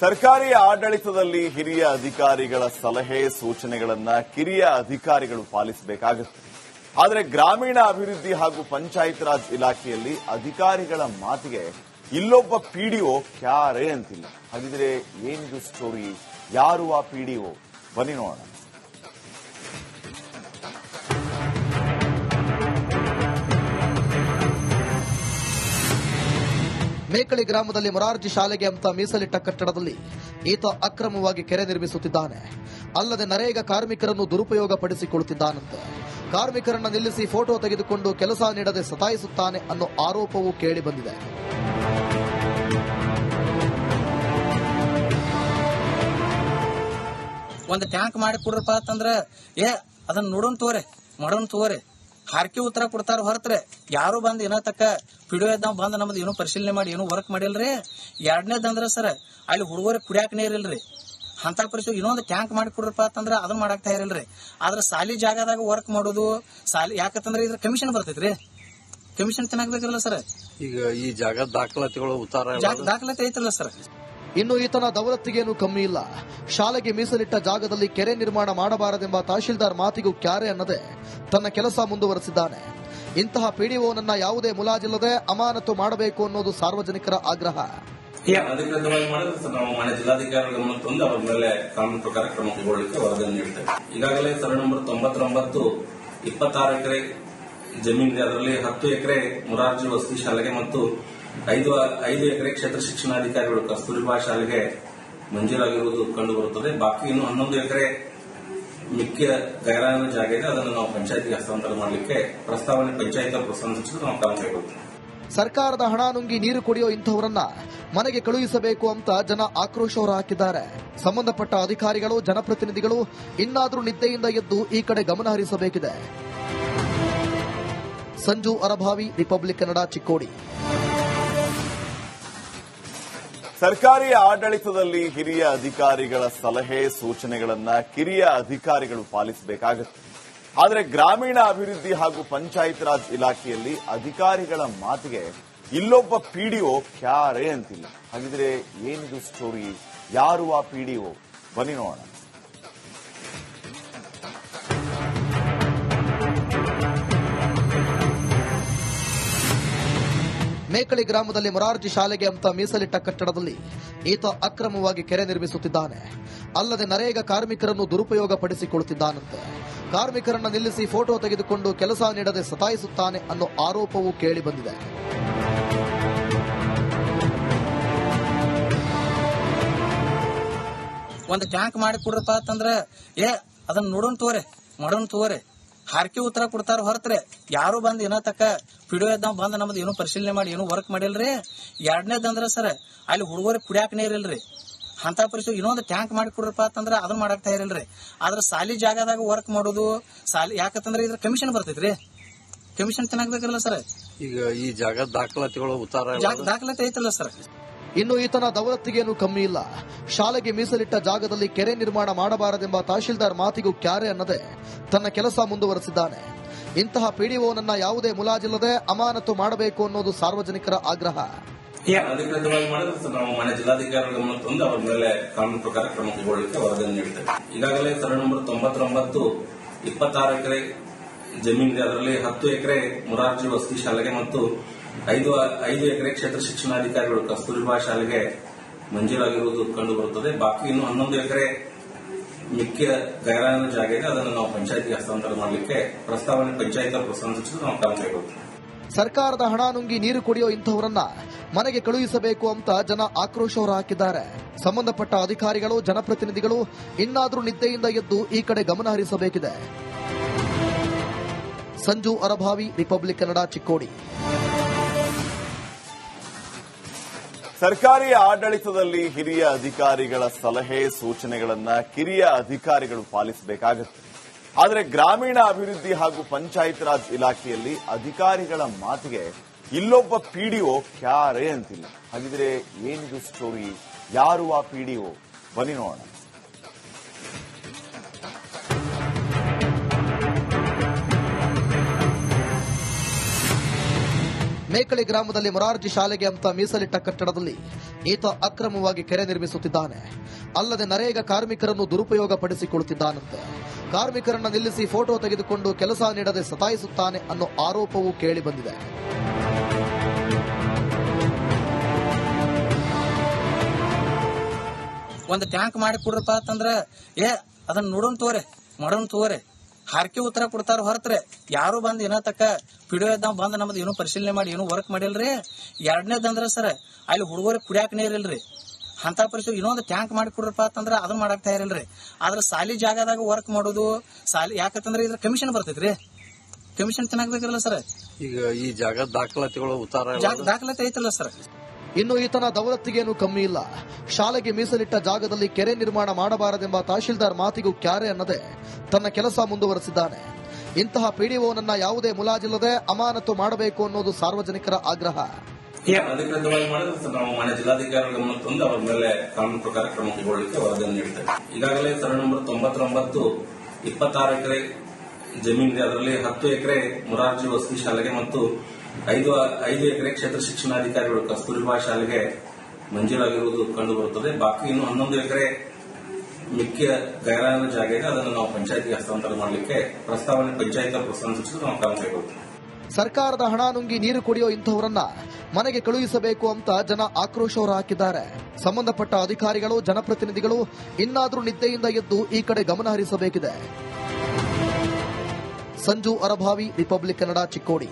ಸರ್ಕಾರಿ ಆಡಳಿತದಲ್ಲಿ ಹಿರಿಯ ಅಧಿಕಾರಿಗಳ ಸಲಹೆ, ಸೂಚನೆಗಳನ್ನ ಕಿರಿಯ ಅಧಿಕಾರಿಗಳು ಪಾಲಿಸಬೇಕಾಗುತ್ತೆ. ಆದರೆ ಗ್ರಾಮೀಣ ಅಭಿವೃದ್ಧಿ ಹಾಗೂ ಪಂಚಾಯತ್ ರಾಜ್ ಇಲಾಖೆಯಲ್ಲಿ ಅಧಿಕಾರಿಗಳ ಮಾತಿಗೆ ಇಲ್ಲೊಬ್ಬ ಪಿಡಿಒ ಕ್ಯಾರೇ ಅಂತಿಲ್ಲ. ಹಾಗಿದ್ರೆ ಏನಿದು ಸ್ಟೋರಿ ಯಾರು ಆ ಪಿಡಿಒ ಬನ್ನಿ ನೋಡೋಣ. ಮೇಕಳಿ ಗ್ರಾಮದಲ್ಲಿ ಮೊರಾರ್ಜಿ ಶಾಲೆಗೆ ಅಂತ ಮೀಸಲಿಟ್ಟ ಕಟ್ಟಡದಲ್ಲಿ ಈತ ಅಕ್ರಮವಾಗಿ ಕೆರೆ ನಿರ್ಮಿಸುತ್ತಿದ್ದಾನೆ. ಅಲ್ಲದೆ ನರೇಗಾ ಕಾರ್ಮಿಕರನ್ನು ದುರುಪಯೋಗ ಪಡಿಸಿಕೊಳ್ಳುತ್ತಿದ್ದಾನಂತೆ ಕಾರ್ಮಿಕರನ್ನು ನಿಲ್ಲಿಸಿ ಫೋಟೋ ತೆಗೆದುಕೊಂಡು ಕೆಲಸ ನೀಡದೆ ಸತಾಯಿಸುತ್ತಾನೆ ಅನ್ನೋ ಆರೋಪವೂ ಕೇಳಿಬಂದಿದೆ ಒಂದು ಟ್ಯಾಂಕ್ ಮಾಡಿ ಕೊಡ್ರಪ್ಪ ಅಂತಂದ್ರೆ, ಏ, ಅದನ್ನ ನೋಡೋನ್ ತೋರೆ, ಮಾಡೋನ್ ತೋರೆ. ಹಾರ್ಕಿ ಉತ್ತರ ಕೊಡ್ತಾರ ಹೊರತ್ರೆ. ಯಾರು ಬಂದ್ ಏನ ತಕ್ಕ ಪಿಡಿಯೋ ಇದ್ದಾವ್ ಬಂದ್ ನಮ್ದು ಏನೋ ಪರಿಶೀಲನೆ ಮಾಡಿ ಏನೋ ವರ್ಕ್ ಮಾಡಿಲ್ರಿ? ಎರಡನೇದಂದ್ರ ಸರ್ ಅಲ್ಲಿ ಹುಡುಗರಿಗೆ ಕುಡಿಯಾಕ ನೀರಿಲ್ರಿ ಅಂತ ಪರಿಸ್ಥಿತಿ ಇನ್ನೊಂದು ಟ್ಯಾಂಕ್ ಮಾಡಿ ಕೊಡ್ರಪ್ಪ ಅಂತಂದ್ರ ಅದನ್ನ ಮಾಡಾಕ್ತಾ ಇರಲ್ರಿ ಆದ್ರೆ ಸಾಲಿ ಜಾಗದಾಗ ವರ್ಕ್ ಮಾಡೋದು ಸಾಲಿ ಯಾಕಂದ್ರೆ ಇದ್ರ ಕಮಿಷನ್ ಬರ್ತೈತ್ರಿ. ಕಮಿಷನ್ ತಿನ್ನಾಕ್ಬೇಕಲ್ಲ ಸರ್. ಈಗ ಈ ಜಾಗ ದಾಖಲಾತಿಗಳು ಉತ್ತಾರ ದಾಖಲಾತಿ ಐತಲ್ಲ ಸರ್. ಇನ್ನು ಈತನ ದೌಲತ್ತಿಗೇನು ಕಮ್ಮಿ ಇಲ್ಲ. ಶಾಲೆಗೆ ಮೀಸಲಿಟ್ಟ ಜಾಗದಲ್ಲಿ ಕೆರೆ ನಿರ್ಮಾಣ ಮಾಡಬಾರದೆಂಬ ತಹಶೀಲ್ದಾರ್ ಮಾತಿಗೂ ಕ್ಯಾರೆ ಅನ್ನದೆ ತನ್ನ ಕೆಲಸ ಮುಂದುವರೆಸಿದ್ದಾನೆ. ಇಂತಹ ಪಿಡಿಒನನ್ನ ಯಾವುದೇ ಮುಲಾಜಿಲ್ಲದೆ ಅಮಾನತು ಮಾಡಬೇಕು ಅನ್ನೋದು ಸಾರ್ವಜನಿಕರ ಆಗ್ರಹ. ಅಧಿಕೃತವಾಗಿ ಮಾಡಿದ್ರೆ ನಾವು ಮಾನ್ಯ ಜಿಲ್ಲಾಧಿಕಾರಿಗಳ ಗಮನ ತಂದು ಅವರ ಮೇಲೆ ಕಾನೂನು ಪ್ರಕಾರ ಕ್ರಮ ಕೈಗೊಳ್ಳಲಿಕ್ಕೆ ವರದಿಯನ್ನು ನೀಡ್ತೇವೆ ಈಗಾಗಲೇ ಸರ್ ನಂಬರ್ ತೊಂಬತ್ತೊಂಬತ್ತು, ಇಪ್ಪತ್ತಾರು ಎಕರೆ ಜಮೀನಿದೆ. ಅದರಲ್ಲಿ ಹತ್ತು ಎಕರೆ ಮುರಾರ್ಜಿ ವಸತಿ ಶಾಲೆಗೆ ಮತ್ತು ಐದು ಐದು ಎಕರೆ ಕ್ಷೇತ್ರ ಶಿಕ್ಷಣಾಧಿಕಾರಿಗಳು ಕಸ್ತೂರಿಬಾ ಶಾಲೆಗೆ ಮಂಜೂರಾಗಿರುವುದು ಕಂಡು ಬರುತ್ತದೆ ಬಾಕಿ ಇನ್ನು ಹನ್ನೊಂದು ಎಕರೆ ಮಿಕ್ಕ ಗೈರಾನ ಜಾಗ ಇದೆ. ಅದನ್ನು ನಾವು ಪಂಚಾಯತ್ಗೆ ಹಸ್ತಾಂತರ ಮಾಡಲಿಕ್ಕೆ ಪ್ರಸ್ತಾವನೆ ಪಂಚಾಯತ್ ಪ್ರಸ್ತಾವನೆ ಸಚಿವರು ನಾವು ಕ್ರಮ ಕೈಗೊಳ್ತೇವೆ ಸರ್ಕಾರದ ಹಣ ನುಂಗಿ ನೀರು ಕುಡಿಯೋ ಇಂಥವರನ್ನ ಮನೆಗೆ ಕಳುಹಿಸಬೇಕು ಅಂತ ಜನ ಆಕ್ರೋಶ ಹೊರಹಾಕಿದ್ದಾರೆ. ಸಂಬಂಧಪಟ್ಟ ಅಧಿಕಾರಿಗಳು, ಜನಪ್ರತಿನಿಧಿಗಳು ಇನ್ನಾದರೂ ನಿದ್ದೆಯಿಂದ ಎದ್ದು ಈ ಕಡೆ ಗಮನ ಹರಿಸಬೇಕಿದೆ. ಸಂಜು ಅರಭಾವಿ, ರಿಪಬ್ಲಿಕ್ ಕನ್ನಡ ಚಿಕ್ಕೋಡಿ. ಸರ್ಕಾರಿ ಆಡಳಿತದಲ್ಲಿ ಹಿರಿಯ ಅಧಿಕಾರಿಗಳ ಸಲಹೆ, ಸೂಚನೆಗಳನ್ನ ಕಿರಿಯ ಅಧಿಕಾರಿಗಳು ಪಾಲಿಸಬೇಕಾಗುತ್ತೆ. ಆದರೆ ಗ್ರಾಮೀಣ ಅಭಿವೃದ್ಧಿ ಹಾಗೂ ಪಂಚಾಯತ್ ರಾಜ್ ಇಲಾಖೆಯಲ್ಲಿ ಅಧಿಕಾರಿಗಳ ಮಾತಿಗೆ ಇಲ್ಲೊಬ್ಬ ಪಿಡಿಒ ಕ್ಯಾರೇ ಅಂತಿಲ್ಲ. ಹಾಗಿದ್ರೆ ಏನಿದು ಸ್ಟೋರಿ ಯಾರು ಆ ಪಿಡಿಒ ಬನ್ನಿ ನೋಡೋಣ. ಮೇಕಳಿ ಗ್ರಾಮದಲ್ಲಿ ಮೊರಾರ್ಜಿ ಶಾಲೆಗೆ ಅಂತ ಮೀಸಲಿಟ್ಟ ಕಟ್ಟಡದಲ್ಲಿ ಈತ ಅಕ್ರಮವಾಗಿ ಕೆರೆ ನಿರ್ಮಿಸುತ್ತಿದ್ದಾನೆ. ಅಲ್ಲದೆ ನರೇಗಾ ಕಾರ್ಮಿಕರನ್ನು ದುರುಪಯೋಗ ಪಡಿಸಿಕೊಳ್ಳುತ್ತಿದ್ದಾನಂತೆ ಕಾರ್ಮಿಕರನ್ನು ನಿಲ್ಲಿಸಿ ಫೋಟೋ ತೆಗೆದುಕೊಂಡು ಕೆಲಸ ನೀಡದೆ ಸತಾಯಿಸುತ್ತಾನೆ ಅನ್ನೋ ಆರೋಪವೂ ಕೇಳಿಬಂದಿದೆ ಒಂದು ಟ್ಯಾಂಕ್ ಮಾಡಿ ಕೊಡ್ರಪ್ಪ ಅಂತಂದ್ರೆ, ಏ, ಅದನ್ನ ನೋಡೋಣ ತೋರೆ ಮಾಡೋಣ ತೋರೆ ಹಾರ್ಕಿ ಉತ್ತರ ಕೊಡ್ತಾರ ಹೊರತ್ರೆ. ಯಾರು ಬಂದ್ ಏನ ತಕ್ಕ ಪಿಡಿಯೋ ಎದ್ದ ಬಂದ್ ನಮ್ದು ಏನು ಪರಿಶೀಲನೆ ಮಾಡಿ ಏನು ವರ್ಕ್ ಮಾಡಿಲ್ರಿ? ಎರಡನೇದಂದ್ರ ಸರ್ ಅಲ್ಲಿ ಹುಡುಗರಿಗೆ ಕುಡಿಯಾಕ ನೀರಿಲ್ರಿ ಅಂತ ಪರಿಸ್ಥಿತಿ ಇನ್ನೊಂದು ಟ್ಯಾಂಕ್ ಮಾಡಿ ಕೊಡ್ರಪ್ಪ ಅಂತಂದ್ರೆ ಅದನ್ನ ಮಾಡಕ್ ತಯಾರಿಲ್ರಿ ಆದ್ರೆ ಸಾಲಿ ಜಾಗದಾಗ ವರ್ಕ್ ಮಾಡೋದು ಸಾಲಿ ಯಾಕಂದ್ರೆ ಇದ್ರ ಕಮಿಷನ್ ಬರ್ತೈತ್ರಿ. ಕಮಿಷನ್ ಚೆನ್ನಾಗ್ಬೇಕಲ್ಲ ಸರ್? ಈಗ ಈ ಜಾಗ ದಾಖಲಾತಿಗಳು ಉತ್ತಾರ ದಾಖಲಾತಿ ಐತಲ್ಲ ಸರ್. ಇನ್ನು ಈತನ ದೌಲತ್ತಿಗೇನು ಕಮ್ಮಿ ಇಲ್ಲ. ಶಾಲೆಗೆ ಮೀಸಲಿಟ್ಟ ಜಾಗದಲ್ಲಿ ಕೆರೆ ನಿರ್ಮಾಣ ಮಾಡಬಾರದೆಂಬ ತಹಶೀಲ್ದಾರ್ ಮಾತಿಗೂ ಕ್ಯಾರೆ ಅನ್ನದೆ ತನ್ನ ಕೆಲಸ ಮುಂದುವರೆಸಿದ್ದಾನೆ. ಇಂತಹ ಪಿಡಿಒನನ್ನ ಯಾವುದೇ ಮುಲಾಜಿಲ್ಲದೆ ಅಮಾನತು ಮಾಡಬೇಕು ಅನ್ನೋದು ಸಾರ್ವಜನಿಕರ ಆಗ್ರಹ. ಅಧಿಕೃತವಾಗಿ ಮಾಡಿದ್ರೆ ನಾವು ಮಾನ್ಯ ಜಿಲ್ಲಾಧಿಕಾರಿಗಳ ಗಮನ ತಂದು ಅವರ ಮೇಲೆ ಕಾನೂನು ಪ್ರಕಾರ ಕ್ರಮ ಕೈಗೊಳ್ಳಲಿಕ್ಕೆ ವರದಿಯನ್ನು ನೀಡ್ತೇವೆ ಈಗಾಗಲೇ ಸರ್, ನಂಬರ್ ತೊಂಬತ್ತೊಂಬತ್ತು, ಇಪ್ಪತ್ತಾರು ಎಕರೆ ಜಮೀನಿದೆ. ಅದರಲ್ಲಿ ಹತ್ತು ಎಕರೆ ಮುರಾರ್ಜಿ ವಸತಿ ಶಾಲೆಗೆ ಮತ್ತು ಐದು ಐದು ಎಕರೆ ಕ್ಷೇತ್ರ ಶಿಕ್ಷಣಾಧಿಕಾರಿಗಳು ಕಸ್ತೂರಿಬಾ ಶಾಲೆಗೆ ಮಂಜೂರಾಗಿರುವುದು ಕಂಡು ಬರುತ್ತದೆ ಬಾಕಿ ಇನ್ನು ಹನ್ನೊಂದು ಎಕರೆ ಮಿಕ್ಕ ಗೈರಾನ ಜಾಗ ಇದೆ. ಅದನ್ನು ನಾವು ಪಂಚಾಯತ್ಗೆ ಹಸ್ತಾಂತರ ಮಾಡಲಿಕ್ಕೆ ಪ್ರಸ್ತಾವನೆ ಪಂಚಾಯತ್ ಪ್ರೋತ್ಸಾಹ ಸಚಿವರು ನಾವು ಕ್ರಮ ಸರ್ಕಾರದ ಹಣ ನುಂಗಿ ನೀರು ಕುಡಿಯೋ ಇಂಥವರನ್ನ ಮನೆಗೆ ಕಳುಹಿಸಬೇಕು ಅಂತ ಜನ ಆಕ್ರೋಶ ಹೊರಹಾಕಿದ್ದಾರೆ ಸಂಬಂಧಪಟ್ಟ ಅಧಿಕಾರಿಗಳು, ಜನಪ್ರತಿನಿಧಿಗಳು ಇನ್ನಾದ್ರೂ ನಿದ್ದೆಯಿಂದ ಎದ್ದು ಈ ಕಡೆ ಗಮನ ಹರಿಸಬೇಕಿದೆ. ಸಂಜು ಅರಭಾವಿ, ರಿಪಬ್ಲಿಕ್ ಕನ್ನಡ ಚಿಕ್ಕೋಡಿ. ಸರ್ಕಾರಿ ಆಡಳಿತದಲ್ಲಿ ಹಿರಿಯ ಅಧಿಕಾರಿಗಳ ಸಲಹೆ, ಸೂಚನೆಗಳನ್ನ ಕಿರಿಯ ಅಧಿಕಾರಿಗಳು ಪಾಲಿಸಬೇಕಾಗುತ್ತೆ. ಆದರೆ ಗ್ರಾಮೀಣ ಅಭಿವೃದ್ಧಿ ಹಾಗೂ ಪಂಚಾಯತ್ ರಾಜ್ ಇಲಾಖೆಯಲ್ಲಿ ಅಧಿಕಾರಿಗಳ ಮಾತಿಗೆ ಇಲ್ಲೊಬ್ಬ ಪಿಡಿಒ ಕ್ಯಾರೇ ಅಂತಿಲ್ಲ. ಹಾಗಿದ್ರೆ ಏನಿದು ಸ್ಟೋರಿ ಯಾರು ಆ ಪಿಡಿಒ ಬನ್ನಿ ನೋಡೋಣ. ಮೇಕಳಿ ಗ್ರಾಮದಲ್ಲಿ ಮೊರಾರ್ಜಿ ಶಾಲೆಗೆ ಅಂತ ಮೀಸಲಿಟ್ಟ ಕಟ್ಟಡದಲ್ಲಿ ಈತ ಅಕ್ರಮವಾಗಿ ಕೆರೆ ನಿರ್ಮಿಸುತ್ತಿದ್ದಾನೆ. ಅಲ್ಲದೆ ನರೇಗಾ ಕಾರ್ಮಿಕರನ್ನು ದುರುಪಯೋಗ ಪಡಿಸಿಕೊಳ್ಳುತ್ತಿದ್ದಾನಂತೆ ಕಾರ್ಮಿಕರನ್ನು ನಿಲ್ಲಿಸಿ ಫೋಟೋ ತೆಗೆದುಕೊಂಡು ಕೆಲಸ ನೀಡದೆ ಸತಾಯಿಸುತ್ತಾನೆ ಅನ್ನೋ ಆರೋಪವೂ ಕೇಳಿಬಂದಿದೆ ಒಂದು ಟ್ಯಾಂಕ್ ಮಾಡಿ ಕೊಡ್ರಪ್ಪ ಅಂತಂದ್ರೆ, ಏ, ಅದನ್ನ ನೋಡೋನ್ ತೋರೆ, ಮಾಡೋನ್ ತೋರೆ. ಹಾರ್ಕಿ ಉತ್ತರ ಕೊಡ್ತಾರ ಹೊರತ್ರೆ. ಯಾರು ಬಂದ್ ಏನ ತಕ್ಕ ಪಿಡಿಯೋ ಇದ್ದಾವ ಬಂದ್ ನಮ್ದು ಏನು ಪರಿಶೀಲನೆ ಮಾಡಿ ಏನು ವರ್ಕ್ ಮಾಡಿಲ್ರಿ? ಎರಡನೇದಂದ್ರ ಸರ್ ಅಲ್ಲಿ ಹುಡುಗರಿಗೆ ಕುಡಿಯಾಕ ನೀರಿಲ್ರಿ ಅಂತ ಪರಿಸ್ಥಿತಿ ಇನ್ನೊಂದು ಟ್ಯಾಂಕ್ ಮಾಡಿ ಕೊಡ್ರಪ್ಪ ಅಂತಂದ್ರ ಅದನ್ನ ಮಾಡಾಕ್ತಾ ತಯಾರಿಲ್ರಿ ಆದ್ರೆ ಸಾಲಿ ಜಾಗದಾಗ ವರ್ಕ್ ಮಾಡೋದು ಸಾಲಿ ಯಾಕಂದ್ರೆ ಇದ್ರ ಕಮಿಷನ್ ಬರ್ತೈತ್ರಿ. ಕಮಿಷನ್ ಚೆನ್ನಾಗ್ಬೇಕಿರಲ್ಲ ಸರ್. ಈಗ ಈ ಜಾಗ ದಾಖಲಾತಿಗಳು ಉತ್ತಾರ ದಾಖಲಾತಿ ಐತಲ್ಲ ಸರ್. ಇನ್ನು ಈತನ ದೌಲತ್ತಿಗೇನು ಕಮ್ಮಿ ಇಲ್ಲ. ಶಾಲೆಗೆ ಮೀಸಲಿಟ್ಟ ಜಾಗದಲ್ಲಿ ಕೆರೆ ನಿರ್ಮಾಣ ಮಾಡಬಾರದೆಂಬ ತಹಶೀಲ್ದಾರ್ ಮಾತಿಗೂ ಕ್ಯಾರೆ ಅನ್ನದೆ ತನ್ನ ಕೆಲಸ ಮುಂದುವರೆಸಿದ್ದಾನೆ. ಇಂತಹ ಪಿಡಿಒನನ್ನ ಯಾವುದೇ ಮುಲಾಜಿಲ್ಲದೆ ಅಮಾನತು ಮಾಡಬೇಕು ಅನ್ನೋದು ಸಾರ್ವಜನಿಕರ ಆಗ್ರಹ. ಅಧಿಕೃತವಾಗಿ ಮಾಡಿದ್ರೆ ನಾವು ಜಿಲ್ಲಾಧಿಕಾರಿಗಳ ಗಮನ ತಂದು ಅವರ ಮೇಲೆ ಕಾನೂನು ಪ್ರಕಾರ ಕ್ರಮ ಕೈಗೊಳ್ಳಲಿಕ್ಕೆ ವರದಿಯನ್ನು ನೀಡ್ತೇವೆ ಈಗಾಗಲೇ ಸರ್ವೆ ನಂಬರ್ ತೊಂಬತ್ತೊಂಬತ್ತು, ಇಪ್ಪತ್ತಾರು ಎಕರೆ ಜಮೀನಿದೆ. ಅದರಲ್ಲಿ ಹತ್ತು ಎಕರೆ ಮುರಾರ್ಜಿ ವಸತಿ ಶಾಲೆಗೆ ಮತ್ತು ಐದು ಐದು ಎಕರೆ ಕ್ಷೇತ್ರ ಶಿಕ್ಷಣಾಧಿಕಾರಿಗಳು ಕಸ್ತೂರಿಬಾ ಶಾಲೆಗೆ ಮಂಜೂರಾಗಿರುವುದು ಕಂಡು ಬರುತ್ತದೆ ಬಾಕಿ ಇನ್ನು ಹನ್ನೊಂದು ಎಕರೆ ಮುಖ್ಯ ಗೈರಾನ ಜಾಗ ಇದೆ. ಅದನ್ನು ನಾವು ಪಂಚಾಯತ್ಗೆ ಹಸ್ತಾಂತರ ಮಾಡಲಿಕ್ಕೆ ಪ್ರಸ್ತಾವನೆ, ಪಂಚಾಯತ್ ಪ್ರಸ್ಥಾನ ಸೂಚಿಸಲು ನಾವು ಕ್ರಮ ಸರ್ಕಾರದ ಹಣ ನುಂಗಿ ನೀರು ಕುಡಿಯೋ ಇಂಥವರನ್ನ ಮನೆಗೆ ಕಳುಹಿಸಬೇಕು ಅಂತ ಜನ ಆಕ್ರೋಶ ಹಾಕಿದ್ದಾರೆ. ಸಂಬಂಧಪಟ್ಟ ಅಧಿಕಾರಿಗಳು, ಜನಪ್ರತಿನಿಧಿಗಳು ಇನ್ನಾದರೂ ನಿದ್ದೆಯಿಂದ ಎದ್ದು ಈ ಕಡೆ ಗಮನ ಹರಿಸಬೇಕಿದೆ. ಸಂಜು ಅರಭಾವಿ ರಿಪಬ್ಲಿಕ್ ಕನ್ನಡ ಚಿಕ್ಕೋಡಿ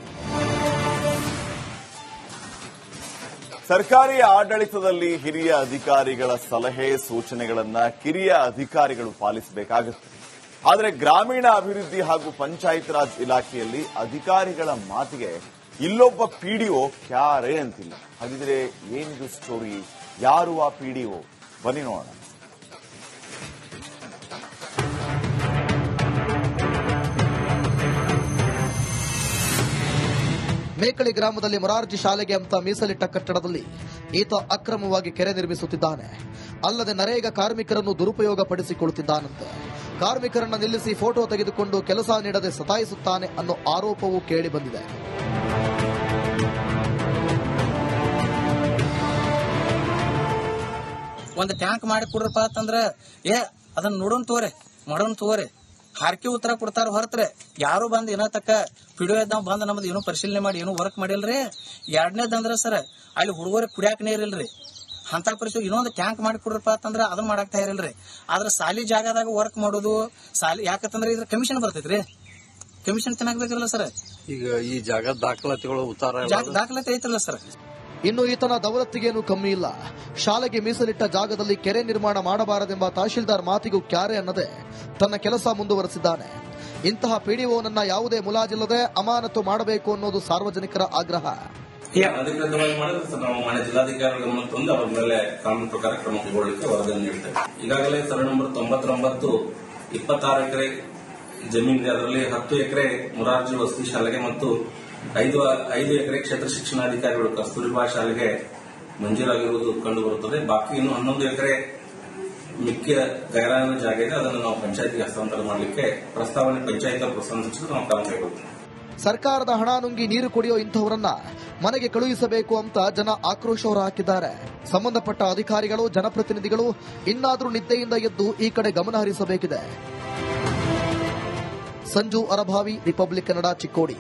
ಸರ್ಕಾರಿ ಆಡಳಿತದಲ್ಲಿ ಹಿರಿಯ ಅಧಿಕಾರಿಗಳ ಸಲಹೆ, ಸೂಚನೆಗಳನ್ನ ಕಿರಿಯ ಅಧಿಕಾರಿಗಳು ಪಾಲಿಸಬೇಕಾಗುತ್ತದೆ ಆದರೆ ಗ್ರಾಮೀಣ ಅಭಿವೃದ್ಧಿ ಹಾಗೂ ಪಂಚಾಯತ್ ರಾಜ್ ಇಲಾಖೆಯಲ್ಲಿ ಅಧಿಕಾರಿಗಳ ಮಾತಿಗೆ ಇಲ್ಲೊಬ್ಬ ಪಿಡಿಒ ಕ್ಯಾರೇ ಅಂತಿಲ್ಲ. ಹಾಗಿದ್ರೆ ಏನಿದು ಸ್ಟೋರಿ ಯಾರು ಆ ಪಿಡಿಒ ಬನ್ನಿ ನೋಡೋಣ. ಮೇಕಳಿ ಗ್ರಾಮದಲ್ಲಿ ಮೊರಾರ್ಜಿ ಶಾಲೆಗೆ ಅಂತ ಮೀಸಲಿಟ್ಟ ಕಟ್ಟಡದಲ್ಲಿ ಈತ ಅಕ್ರಮವಾಗಿ ಕೆರೆ ನಿರ್ಮಿಸುತ್ತಿದ್ದಾನೆ. ಅಲ್ಲದೆ ನರೇಗಾ ಕಾರ್ಮಿಕರನ್ನು ದುರುಪಯೋಗ ಪಡಿಸಿಕೊಳ್ಳುತ್ತಿದ್ದಾನಂತೆ ಕಾರ್ಮಿಕರನ್ನು ನಿಲ್ಲಿಸಿ ಫೋಟೋ ತೆಗೆದುಕೊಂಡು ಕೆಲಸ ನೀಡದೆ ಸತಾಯಿಸುತ್ತಾನೆ ಅನ್ನೋ ಆರೋಪವೂ ಕೇಳಿಬಂದಿದೆ ಒಂದು ಟ್ಯಾಂಕ್ ಮಾಡಿ ಕೊಡ್ರಪ್ಪ ಅಂತಂದ್ರೆ, ಏ, ಅದನ್ನ ನೋಡೋನ್ ತೋರೆ, ಮಾಡೋನ್ ತೋರೆ. ಹಾರ್ಕಿ ಉತ್ತರ ಕೊಡ್ತಾರ ಹೊರತ್ರೆ. ಯಾರು ಬಂದ್ ಏನ ತಕ್ಕ ಪಿಡಿಯೋ ನಾವು ಬಂದ್ ನಮ್ದು ಏನೋ ಪರಿಶೀಲನೆ ಮಾಡಿ ಏನೋ ವರ್ಕ್ ಮಾಡಿಲ್ರಿ? ಎರಡನೇದಂದ್ರ ಸರ್ ಅಲ್ಲಿ ಹುಡುಗರಿಗೆ ಕುಡಿಯಾಕ ನೀರಿಲ್ರಿ ಅಂತ ಪರಿಸ್ಥಿತಿ ಇನ್ನೊಂದು ಟ್ಯಾಂಕ್ ಮಾಡಿ ಕೊಡ್ರಪ್ಪ ಅಂತಂದ್ರ ಅದನ್ನ ಮಾಡಾಕ್ತಾ ಇರಲ್ರಿ ಆದ್ರೆ ಸಾಲಿ ಜಾಗದಾಗ ವರ್ಕ್ ಮಾಡೋದು ಸಾಲಿ ಯಾಕಂದ್ರೆ ಇದ್ರ ಕಮಿಷನ್ ಬರ್ತೈತ್ರಿ. ಕಮಿಷನ್ ಚೆನ್ನಾಗ್ಬೇಕಲ್ಲ ಸರ್. ಈಗ ಈ ಜಾಗ ದಾಖಲಾತಿಗಳು ಉತ್ತಾರ ದಾಖಲಾತಿ ಐತಲ್ಲ ಸರ್. ಇನ್ನು ಈತನ ದೌಲತ್ತಿಗೇನು ಕಮ್ಮಿ ಇಲ್ಲ. ಶಾಲೆಗೆ ಮೀಸಲಿಟ್ಟ ಜಾಗದಲ್ಲಿ ಕೆರೆ ನಿರ್ಮಾಣ ಮಾಡಬಾರದೆಂಬ ತಹಶೀಲ್ದಾರ್ ಮಾತಿಗೂ ಕ್ಯಾರೆ ಅನ್ನದೆ ತನ್ನ ಕೆಲಸ ಮುಂದುವರೆಸಿದ್ದಾನೆ. ಇಂತಹ ಪಿಡಿಒನನ್ನ ಯಾವುದೇ ಮುಲಾಜಿಲ್ಲದೆ ಅಮಾನತು ಮಾಡಬೇಕು ಅನ್ನೋದು ಸಾರ್ವಜನಿಕರ ಆಗ್ರಹ. ಅಧಿಕೃತವಾಗಿ ಮಾಡಿದ್ರೆ ಸರ್ ನಾವು ಮಾನ್ಯ ಜಿಲ್ಲಾಧಿಕಾರಿಗಳ ಗಮನ ತಂದು ಅವರ ಮೇಲೆ ಕಾನೂನು ಪ್ರಕಾರ ಕ್ರಮ ಕೈಗೊಳ್ಳಲಿಕ್ಕೆ ವರದಿಯನ್ನು ನೀಡ್ತೇವೆ ಈಗಾಗಲೇ ಸರ್ವೆ ನಂಬರ್ ತೊಂಬತ್ತೊಂಬತ್ತು, ಇಪ್ಪತ್ತಾರು ಎಕರೆ ಜಮೀನಿದೆ. ಅದರಲ್ಲಿ ಹತ್ತು ಎಕರೆ ಮುರಾರ್ಜಿ ವಸತಿ ಶಾಲೆಗೆ ಮತ್ತು ಐದು ಐದು ಎಕರೆ ಕ್ಷೇತ್ರ ಶಿಕ್ಷಣಾಧಿಕಾರಿಗಳು ಕಸ್ತೂರಿಬಾ ಶಾಲೆಗೆ ಮಂಜೂರಾಗಿರುವುದು ಕಂಡು ಬರುತ್ತದೆ ಬಾಕಿ ಇನ್ನು ಹನ್ನೊಂದು ಎಕರೆ ಮಿಕ್ಕ ಗೈರಾನ ಜಾಗ ಇದೆ. ಅದನ್ನು ನಾವು ಪಂಚಾಯತ್ಗೆ ಹಸ್ತಾಂತರ ಮಾಡಲಿಕ್ಕೆ ಪ್ರಸ್ತಾವನೆ ಪಂಚಾಯತ್ ಪ್ರಸ್ತಾವನೆ ಸಚಿವರು ನಾವು ಕ್ರಮ ಕೈಗೊಳ್ತೇವೆ ಸರ್ಕಾರದ ಹಣ ನುಂಗಿ ನೀರು ಕುಡಿಯೋ ಇಂಥವರನ್ನ ಮನೆಗೆ ಕಳುಹಿಸಬೇಕು ಅಂತ ಜನ ಆಕ್ರೋಶ ಹೊರಹಾಕಿದ್ದಾರೆ. ಸಂಬಂಧಪಟ್ಟ ಅಧಿಕಾರಿಗಳು, ಜನಪ್ರತಿನಿಧಿಗಳು ಇನ್ನಾದರೂ ನಿದ್ದೆಯಿಂದ ಎದ್ದು ಈ ಕಡೆ ಗಮನ ಹರಿಸಬೇಕಿದೆ. ಸಂಜು ಅರಭಾವಿ, ರಿಪಬ್ಲಿಕ್ ಕನ್ನಡ ಚಿಕ್ಕೋಡಿ.